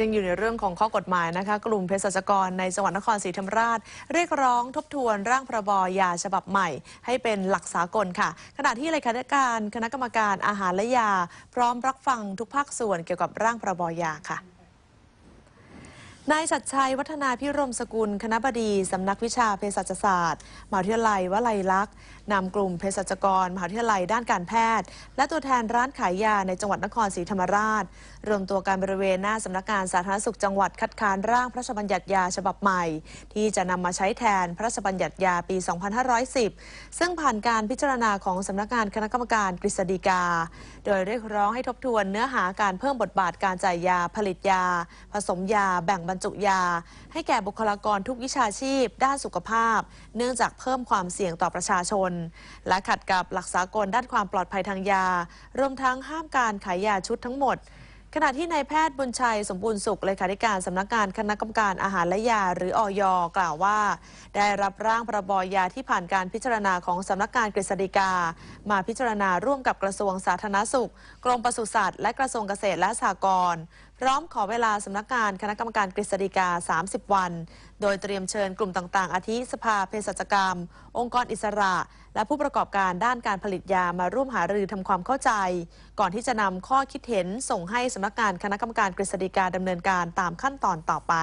ยังอยู่ในเรื่องของข้อกฎหมายนะคะ กลุ่มเภสัชกรในจังหวัดนครศรีธรรมราช เรียกร้องทบทวนร่างพรบยาฉบับใหม่ ให้เป็นหลักสากลค่ะ ขณะที่เลขาธิการคณะกรรมการอาหารและยา พร้อมรับฟังทุกภาคส่วนเกี่ยวกับร่างพรบยาค่ะ นายชัดชัยวัฒนาพิรมสกุล คณะบดี สำนักวิชาเภสัชศาสตร์มหาวิทยาลัยวลัยลักษณ์นำกลุ่มเภสัชกรมหาวิทยาลัยด้านการแพทย์ และตัวแทนร้านขายยาในจังหวัดนครศรีธรรมราช รวมตัวกันบริเวณหน้าสำนักงานสาธารณสุขจังหวัดคัดค้านร่างพระราชบัญญัติยาฉบับใหม่ ที่จะนำมาใช้แทนพระราชบัญญัติยาปี 2510 ซึ่งผ่านการพิจารณาของสำนักงานคณะกรรมการกฤษฎีกา โดยเรียกร้องให้ทบทวนเนื้อหาการเพิ่มบทบาทการจ่ายยาผลิตยา ผสมยาแบ่งบรรจุยา ให้แก่บุคลากรทุกวิชาชีพ ด้านสุขภาพ เนื่องจากเพิ่มความเสี่ยงต่อประชาชน และขัดกับหลักสากลด้านความปลอดภัยทางยา รวมทั้งห้ามการขายยาชุดทั้งหมดขณะที่นายแพทย์บุญชัยสมบูรณ์สุขเลขาธิการสำนักงานคณะกรรมการอาหารและยา หรืออยกล่าวว่า ได้รับร่างพรบยาที่ผ่านการพิจารณาของสำนักงานกฤษฎีกา มาพิจารณาร่วมกับกระทรวงสาธารณสุข กรมปศุสัตว์และกระทรวงเกษตรและสหกรณ์ร้อมขอเวลาสำนักงานคณะกรรมการกฤษฎีกา 30 วัน โดยเตรียมเชิญกลุ่มต่าง ๆ อาทิสภาเภสัชกรรม องค์กรอิสระ และผู้ประกอบการด้านการผลิตยามาร่วมหารือทำความเข้าใจ ก่อนที่จะนำข้อคิดเห็นส่งให้สำนักงานคณะกรรมการกฤษฎีกาดำเนินการตามขั้นตอนต่อไป